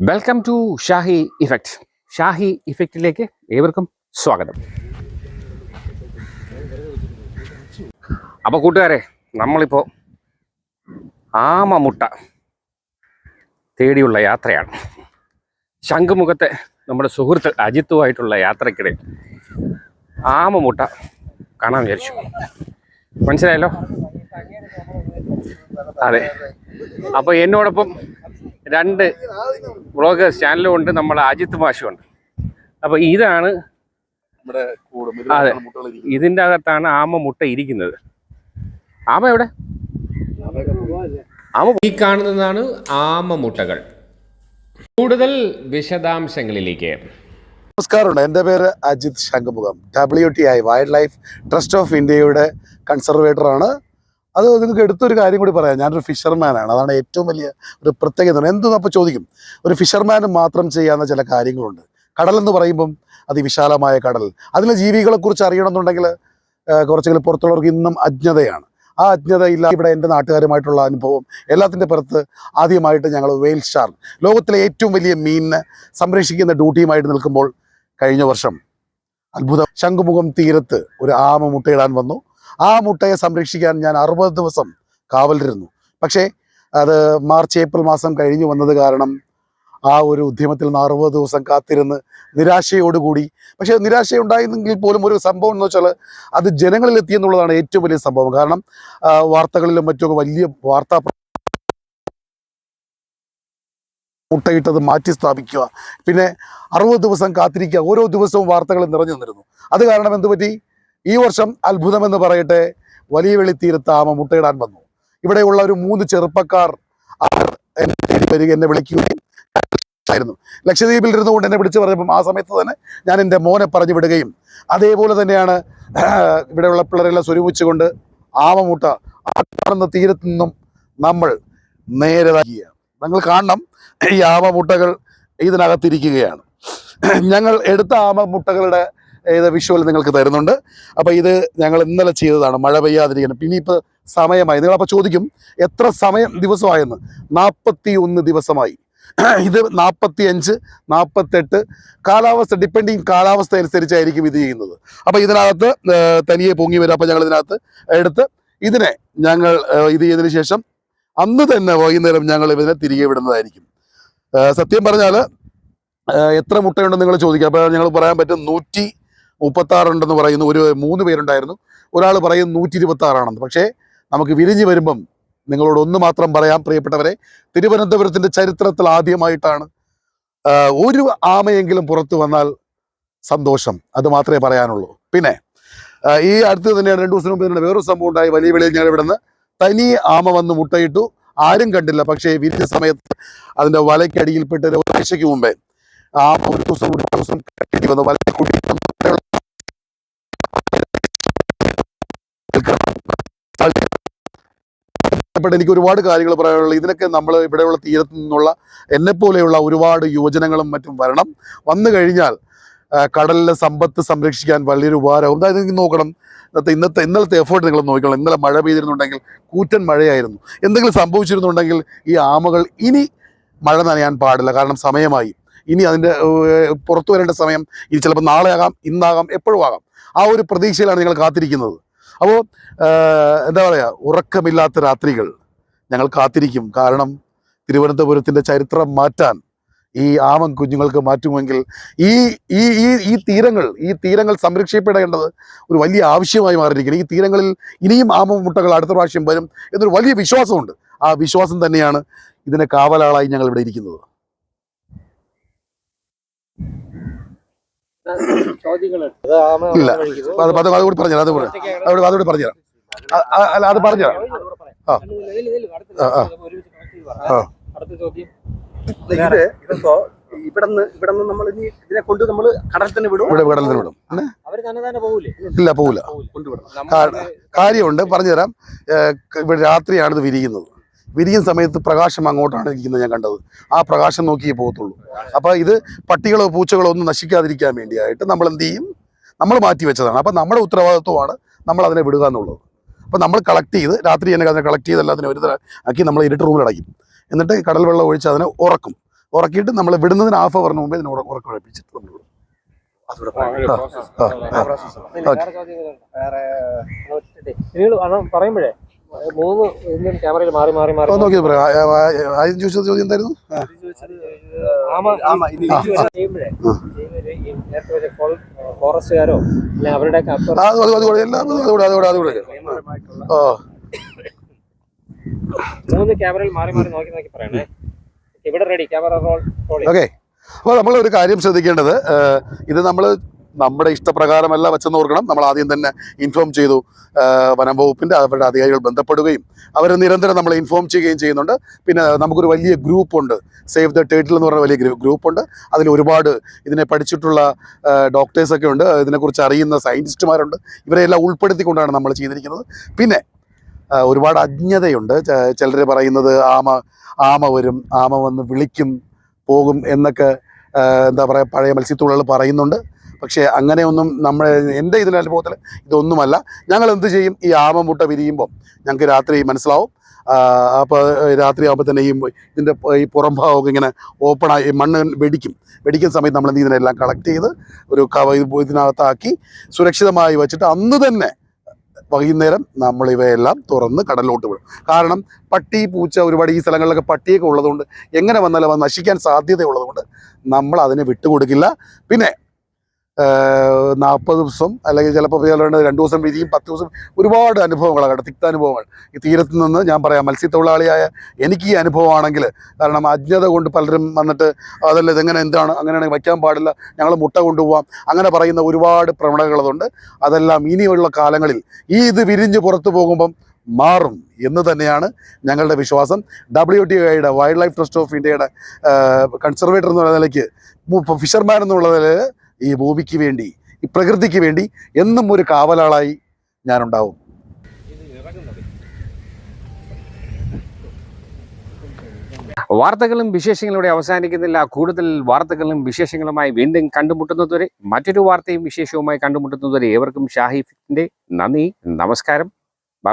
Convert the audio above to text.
Welcome to Shahi effect Shahi ഇഫക്റ്റിലേക്ക് ഏവർക്കും സ്വാഗതം. അപ്പോൾ കൂട്ടുകാരെ നമ്മളിപ്പോൾ ആമമുട്ട തേടിയുള്ള യാത്രയാണ്. ശംഖുമുഖത്തെ നമ്മുടെ സുഹൃത്ത് അജിത്തുമായിട്ടുള്ള യാത്രക്കിടയിൽ ആമമുട്ട കാണാൻ വിചാരിച്ചു. മനസ്സിലായല്ലോ? അതെ. അപ്പോൾ എന്നോടൊപ്പം രണ്ട് വ്ളോഗേഴ്സ് ചാനലും ഉണ്ട് നമ്മളെ അജിത് മാഷും ഉണ്ട് അപ്പോൾ ഇതാണ് അതെ. ഇതിന്റെ ഇതിന്റെ അകത്താണ് ആമ മുട്ട ഇരിക്കുന്നത്. ആമ എവിടെ? ആമ ഈ കാണുന്നതാണ് ആമ മുട്ടകൾ. കൂടുതൽ വിശദാംശങ്ങളിലേക്ക്. നമസ്കാരമുണ്ട്. എന്റെ പേര് Ajith Shankhumukham. W T I wild life trust of ഇന്ത്യയുടെ കൺസർവേറ്റർ ആണ്. അത് നിങ്ങൾക്ക് എടുത്തൊരു കാര്യം കൂടി പറയാം. ഞാനൊരു ഫിഷർമാനാണ് അതാണ് ഏറ്റവും വലിയ ഒരു പ്രത്യേകത എന്തെന്ന് അപ്പോൾ ചോദിക്കും? ഒരു ഫിഷർമാൻ മാത്രം ചെയ്യാവുന്ന ചില കാര്യങ്ങളുണ്ട്. കടൽ എന്ന് പറയുമ്പം അതിവിശാലമായ കടൽ. അതിലെ ജീവികളെക്കുറിച്ച് അറിയണമെന്നുണ്ടെങ്കിൽ കുറച്ചെങ്കിലും പുറത്തുള്ളവർക്ക് ഇന്നും അജ്ഞതയാണ്. ആ അജ്ഞത ഇല്ല ഇവിടെ എന്റെ നാട്ടുകാരുമായിട്ടുള്ള അനുഭവം എല്ലാത്തിന്റെ പുറത്ത് ആദ്യമായിട്ട് ഞങ്ങൾ വെയിൽ ഷാർക്ക് ലോകത്തിലെ ഏറ്റവും വലിയ മീനിനെ സംരക്ഷിക്കുന്ന ഡ്യൂട്ടിയുമായിട്ട് നിൽക്കുമ്പോൾ കഴിഞ്ഞ വർഷം അത്ഭുതം. ശംഖുമുഖം തീരത്ത് ഒരു ആമ മുട്ടയിടാൻ വന്നു. ആ മുട്ടയെ സംരക്ഷിക്കാൻ ഞാൻ അറുപത് ദിവസം കാവലിരുന്നു. പക്ഷേ അത് മാർച്ച് ഏപ്രിൽ മാസം കഴിഞ്ഞു വന്നത് കാരണം ആ ഒരു ഉദ്യമത്തിൽ നിന്ന് അറുപത് ദിവസം കാത്തിരുന്ന് നിരാശയോടുകൂടി പക്ഷേ നിരാശയുണ്ടായിരുന്നെങ്കിൽ പോലും ഒരു സംഭവം എന്ന് വെച്ചാൽ അത് ജനങ്ങളിൽ എത്തി എന്നുള്ളതാണ് ഏറ്റവും വലിയ സംഭവം. കാരണം വാർത്തകളിലും മറ്റുമൊക്കെ വലിയ വാർത്താ മുട്ടയിട്ടത് മാറ്റി സ്ഥാപിക്കുക. പിന്നെ അറുപത് ദിവസം കാത്തിരിക്കുക. ഓരോ ദിവസവും വാർത്തകൾ നിറഞ്ഞു നിന്നിരുന്നു. അത് കാരണം എന്ത് പറ്റി ഈ വർഷം അത്ഭുതമെന്ന് പറയട്ടെ വലിയ വെളിത്തീരത്ത് ആമ മുട്ടയിടാൻ വന്നു. ഇവിടെയുള്ള ഒരു മൂന്ന് ചെറുപ്പക്കാർ എന്നെ വരിക എന്നെ വിളിക്കുകയും ആയിരുന്നു. ലക്ഷദ്വീപിൽ ഇരുന്നുകൊണ്ട് എന്നെ വിളിച്ച് പറഞ്ഞപ്പം ആ സമയത്ത് തന്നെ ഞാൻ എന്റെ മോനെ പറഞ്ഞു വിടുകയും അതേപോലെ തന്നെയാണ് ഇവിടെയുള്ള പിള്ളേരെല്ലാം സ്വരൂപിച്ചുകൊണ്ട് ആമമുട്ട കാണുന്ന തീരത്ത് നിന്നും നമ്മൾ നേരെ നിങ്ങൾ കാണണം ഈ ആമമുട്ടകൾ ഇതിനകത്തിരിക്കുകയാണ്. ഞങ്ങൾ എടുത്ത ആമമുട്ടകളുടെ ഇത് വിഷ്വൽ നിങ്ങൾക്ക് തരുന്നുണ്ട്. അപ്പോൾ ഇത് ഞങ്ങൾ ഇന്നലെ ചെയ്തതാണ്. മഴ പെയ്യാതിരിക്കണം. പിന്നെ ഇപ്പോൾ സമയമായി നിങ്ങളപ്പോൾ ചോദിക്കും എത്ര സമയം ദിവസമായെന്ന്? നാൽപ്പത്തി ഒന്ന് ദിവസമായി. ഇത് നാൽപ്പത്തി അഞ്ച് നാൽപ്പത്തെട്ട് കാലാവസ്ഥ ഡിപ്പെൻഡിങ് കാലാവസ്ഥ അനുസരിച്ചായിരിക്കും ഇത് ചെയ്യുന്നത്. അപ്പോൾ ഇതിനകത്ത് തനിയെ പൊങ്ങി വരും. അപ്പോൾ ഞങ്ങൾ ഇതിനകത്ത് എടുത്ത് ഇതിനെ ഞങ്ങൾ ഇത് ചെയ്തതിന് ശേഷം അന്ന് തന്നെ വൈകുന്നേരം ഞങ്ങൾ ഇതിനെ തിരികെ വിടുന്നതായിരിക്കും. സത്യം പറഞ്ഞാൽ എത്ര മുട്ടയുണ്ടെന്ന് നിങ്ങൾ ചോദിക്കുക അപ്പോൾ ഞങ്ങൾ പറയാൻ പറ്റും നൂറ്റി മുപ്പത്താറുണ്ടെന്ന് പറയുന്നു. ഒരു മൂന്ന് പേരുണ്ടായിരുന്നു. ഒരാൾ പറയും നൂറ്റി ഇരുപത്തി ആറാണെന്ന് പക്ഷേ നമുക്ക് വിരിഞ്ഞു വരുമ്പം നിങ്ങളോട് ഒന്ന് മാത്രം പറയാം പ്രിയപ്പെട്ടവരെ. തിരുവനന്തപുരത്തിന്റെ ചരിത്രത്തിൽ ആദ്യമായിട്ടാണ് ഒരു ആമയെങ്കിലും പുറത്തു വന്നാൽ സന്തോഷം. അത് മാത്രമേ പറയാനുള്ളൂ. പിന്നെ ഈ അടുത്ത് തന്നെയാണ് രണ്ടു ദിവസം മുമ്പ് തന്നെ വേറൊരു സംഭവം ഉണ്ടായി. വലിയ വെളിയിൽ ഞാൻ ഇവിടെ നിന്ന് തനി ആമ വന്ന് മുട്ടയിട്ടു. ആരും കണ്ടില്ല. പക്ഷേ വിരിഞ്ഞ സമയത്ത് അതിന്റെ വലയ്ക്കടിയിൽപ്പെട്ട് ഒരു ഒരാഴ്ചയ്ക്ക് മുമ്പേ ആമ ഒരു ദിവസം ഒരു ദിവസം കെട്ടി വന്ന് ബന്ധപ്പെട്ട് എനിക്ക് ഒരുപാട് കാര്യങ്ങൾ പറയാനുള്ളത്. ഇതിനൊക്കെ നമ്മൾ ഇവിടെയുള്ള തീരത്ത് നിന്നുള്ള എന്നെപ്പോലെയുള്ള ഒരുപാട് യുവജനങ്ങളും മറ്റും വരണം. വന്നു കഴിഞ്ഞാൽ കടലിലെ സമ്പത്ത് സംരക്ഷിക്കാൻ വലിയൊരു ഉപകാരവും അതായത് നിങ്ങൾ നോക്കണം. ഇന്നത്തെ ഇന്നത്തെ ഇന്നലത്തെ എഫേർട്ട് നിങ്ങൾ നോക്കണം ഇന്നലെ മഴ പെയ്തിരുന്നുണ്ടെങ്കിൽ കൂറ്റൻ മഴയായിരുന്നു. എന്തെങ്കിലും സംഭവിച്ചിരുന്നുണ്ടെങ്കിൽ ഈ ആമകൾ ഇനി മഴ നനയാൻ പാടില്ല. കാരണം സമയമായി. ഇനി അതിന്റെ പുറത്തു വരേണ്ട സമയം ഇനി ചിലപ്പോൾ നാളെ ആകാം ഇന്നാകാം എപ്പോഴും ആകാം. ആ ഒരു പ്രതീക്ഷയിലാണ് നിങ്ങൾ കാത്തിരിക്കുന്നത്. അപ്പോൾ എന്താ പറയുക ഉറക്കമില്ലാത്ത രാത്രികൾ ഞങ്ങൾ കാത്തിരിക്കും. കാരണം തിരുവനന്തപുരത്തിന്റെ ചരിത്രം മാറ്റാൻ ഈ ആമം കുഞ്ഞുങ്ങൾക്ക് മാറ്റുമെങ്കിൽ ഈ ഈ ഈ ഈ തീരങ്ങൾ ഈ തീരങ്ങൾ സംരക്ഷിക്കപ്പെടേണ്ടത് ഒരു വലിയ ആവശ്യമായി മാറിയിരിക്കുന്നു. ഈ തീരങ്ങളിൽ ഇനിയും ആമം മുട്ടകൾ അടുത്ത പ്രാവശ്യം വരും എന്നൊരു വലിയ വിശ്വാസമുണ്ട്. ആ വിശ്വാസം തന്നെയാണ് ഇതിനെ കാവലാളായി ഞങ്ങൾ ഇവിടെ ഇരിക്കുന്നത്. ഇല്ല. അത് അത് അതുകൂടി പറഞ്ഞുതരാം അത് കൂടെ. അതുകൂടി അതുകൂടി പറഞ്ഞുതരാം. അല്ല അത് പറഞ്ഞുതരാം. ആ. ആ, ആ. ആ. അടുത്ത ചോദ്യം ഇത് ഇതിപ്പോ ഇവിടന്ന് ഇവിടന്ന് നമ്മൾ ഇനി ഇതിനെ കൊണ്ട് നമ്മൾ കടൽ തന്നെ വിടും ഇവിടെ കടലിൽ വിടും. അവർ തന്നെ തന്നെ ഇല്ല പോവില്ല കാര്യമുണ്ട് പറഞ്ഞുതരാം. ഇവിടെ രാത്രിയാണ് ഇത് വിരിയുന്നത്. വിരിയുന്ന സമയത്ത് പ്രകാശം അങ്ങോട്ടാണ് ഇരിക്കുന്നത് ഞാൻ കണ്ടത് ആ പ്രകാശം നോക്കിയേ പോകത്തുള്ളൂ അപ്പോൾ ഇത് പട്ടികളോ പൂച്ചകളോ ഒന്നും നശിക്കാതിരിക്കാൻ വേണ്ടിയായിട്ട് നമ്മൾ എന്ത് ചെയ്യും നമ്മൾ മാറ്റി വെച്ചതാണ് അപ്പോൾ നമ്മുടെ ഉത്തരവാദിത്വമാണ് നമ്മൾ അതിനെ വിടുക എന്നുള്ളത് അപ്പോൾ നമ്മൾ കളക്ട് ചെയ്ത് രാത്രി തന്നെ അതിനെ കളക്ട് ചെയ്ത് എല്ലാത്തിനും ഒരു ആക്കി നമ്മൾ ഇരുട്ട് റൂമിൽ അടയ്ക്കും എന്നിട്ട് കടൽ വെള്ളം ഒഴിച്ച് അതിനെ ഉറക്കും ഉറക്കിയിട്ട് നമ്മൾ വിടുന്നതിന് ഹാഫ് അവറിന് മുമ്പേ ഇതിനെ ഉറ- ഉറക്കം ഉഴപ്പിച്ചിട്ട് നമ്മൾ പറയുമ്പോഴേ മൂന്ന് ഇന്ത്യൻ ക്യാമറയിൽ മാറി മാറി മാറി. ഒന്ന് പറയാം ആ, ആദ്യം ചോദിച്ചത് ചോദ്യം എന്തായിരുന്നു? ഫോറസ്റ്റുകാരോ അവരുടെ മൂന്ന് ക്യാമറയിൽ മാറി മാറി നോക്കി നോക്കി പറയണേ. ഇവിടെ ready camera roll roll okay അപ്പോൾ നമ്മൾ ഒരു കാര്യം ശ്രദ്ധിക്കേണ്ടത് ഇത് നമ്മൾ നമ്മുടെ ഇഷ്ടപ്രകാരമല്ല വെച്ചെന്ന് ഓർക്കണം. നമ്മൾ ആദ്യം തന്നെ ഇൻഫോം ചെയ്തു. വനം വകുപ്പിന്റെ അവരുടെ അധികാരികൾ ബന്ധപ്പെടുകയും അവർ നിരന്തരം നമ്മളെ ഇൻഫോം ചെയ്യുകയും ചെയ്യുന്നുണ്ട്. പിന്നെ നമുക്കൊരു വലിയ ഗ്രൂപ്പുണ്ട് സേവ് ദ ടേറ്റിൽ എന്ന് പറഞ്ഞ വലിയ ഗ്രൂപ്പ് ഗ്രൂപ്പുണ്ട് അതിൽ ഒരുപാട് ഇതിനെ പഠിച്ചിട്ടുള്ള ഡോക്ടേഴ്സൊക്കെ ഉണ്ട്. ഇതിനെക്കുറിച്ച് അറിയുന്ന സയന്റിസ്റ്റുമാരുണ്ട് ഇവരെല്ലാം ഉൾപ്പെടുത്തിക്കൊണ്ടാണ് നമ്മൾ ചെയ്തിരിക്കുന്നത്. പിന്നെ ഒരുപാട് അജ്ഞതയുണ്ട്. ചിലർ പറയുന്നത് ആമ ആമ വരും ആമ വന്ന് വിളിക്കും പോകും എന്നൊക്കെ എന്താ പറയുക പഴയ മത്സ്യത്തൊഴിലാളികൾ പറയുന്നുണ്ട്. പക്ഷേ അങ്ങനെയൊന്നും നമ്മൾ എന്റെ ഇതിന്റെ അനുഭവത്തിൽ ഇതൊന്നുമല്ല. ഞങ്ങൾ എന്ത് ചെയ്യും? ഈ ആമ മുട്ട വിരിയുമ്പോൾ ഞങ്ങൾക്ക് രാത്രി മനസ്സിലാവും. അപ്പോൾ രാത്രി ആകുമ്പോൾ തന്നെ ഈ ഇതിന്റെ ഈ പുറം ഭാഗമൊക്കെ ഇങ്ങനെ ഓപ്പണായി മണ്ണ് വെടിക്കും. വെടിക്കുന്ന സമയത്ത് നമ്മൾ എന്ത് ഇതിനെല്ലാം കളക്ട് ചെയ്ത് ഒരു കവ ഇതിനകത്താക്കി സുരക്ഷിതമായി വെച്ചിട്ട് അന്ന് തന്നെ വൈകുന്നേരം നമ്മൾ ഇവയെല്ലാം തുറന്ന് കടലിലോട്ട് വിടും. കാരണം പട്ടി പൂച്ച ഒരുപാട് ഈ സ്ഥലങ്ങളിലൊക്കെ പട്ടിയൊക്കെ ഉള്ളതുകൊണ്ട് എങ്ങനെ വന്നാലും അത് നശിക്കാൻ സാധ്യതയുള്ളതുകൊണ്ട് നമ്മൾ അതിനെ വിട്ടുകൊടുക്കില്ല. പിന്നെ നാൽപ്പത് ദിവസം അല്ലെങ്കിൽ ചിലപ്പോൾ ചിലപ്പോൾ രണ്ട് ദിവസം വിരിയും പത്ത് ദിവസം ഒരുപാട് അനുഭവങ്ങളാണ് തിക്താനുഭവങ്ങൾ ഈ തീരത്ത് നിന്ന് ഞാൻ പറയാം മത്സ്യത്തൊഴിലാളിയായ എനിക്ക് ഈ അനുഭവമാണെങ്കിൽ കാരണം അജ്ഞത കൊണ്ട് പലരും വന്നിട്ട് അതല്ല ഇതെങ്ങനെ എന്താണ് അങ്ങനെയാണെങ്കിൽ വയ്ക്കാൻ പാടില്ല ഞങ്ങൾ മുട്ട കൊണ്ടുപോകാം അങ്ങനെ പറയുന്ന ഒരുപാട് പ്രവണതകളുണ്ട്. അതെല്ലാം ഇനിയുള്ള കാലങ്ങളിൽ ഈ ഇത് വിരിഞ്ഞ് പുറത്തു പോകുമ്പം മാറും എന്ന് തന്നെയാണ് ഞങ്ങളുടെ വിശ്വാസം. ഡബ്ല്യു ടി ഐയുടെ വൈൽഡ് ലൈഫ് ട്രസ്റ്റ് ഓഫ് ഇന്ത്യയുടെ കൺസർവേറ്റർ എന്നുള്ള നിലയ്ക്ക് ഫിഷർമാൻ എന്നുള്ള നിലയിൽ ഈ ഭൂമിക്ക് വേണ്ടി ഈ പ്രകൃതിക്ക് വേണ്ടി എന്നും ഒരു കാവലാളായി ഞാനുണ്ടാവും. വാർത്തകളും വിശേഷങ്ങളിലൂടെ അവസാനിക്കുന്നില്ല. കൂടുതൽ വാർത്തകളും വിശേഷങ്ങളുമായി വീണ്ടും കണ്ടുമുട്ടുന്നതുവരെ മറ്റൊരു വാർത്തയും വിശേഷവുമായി കണ്ടുമുട്ടുന്നതുവരെ ഏവർക്കും ഷാഹിഫിന്റെ നന്ദി നമസ്കാരം.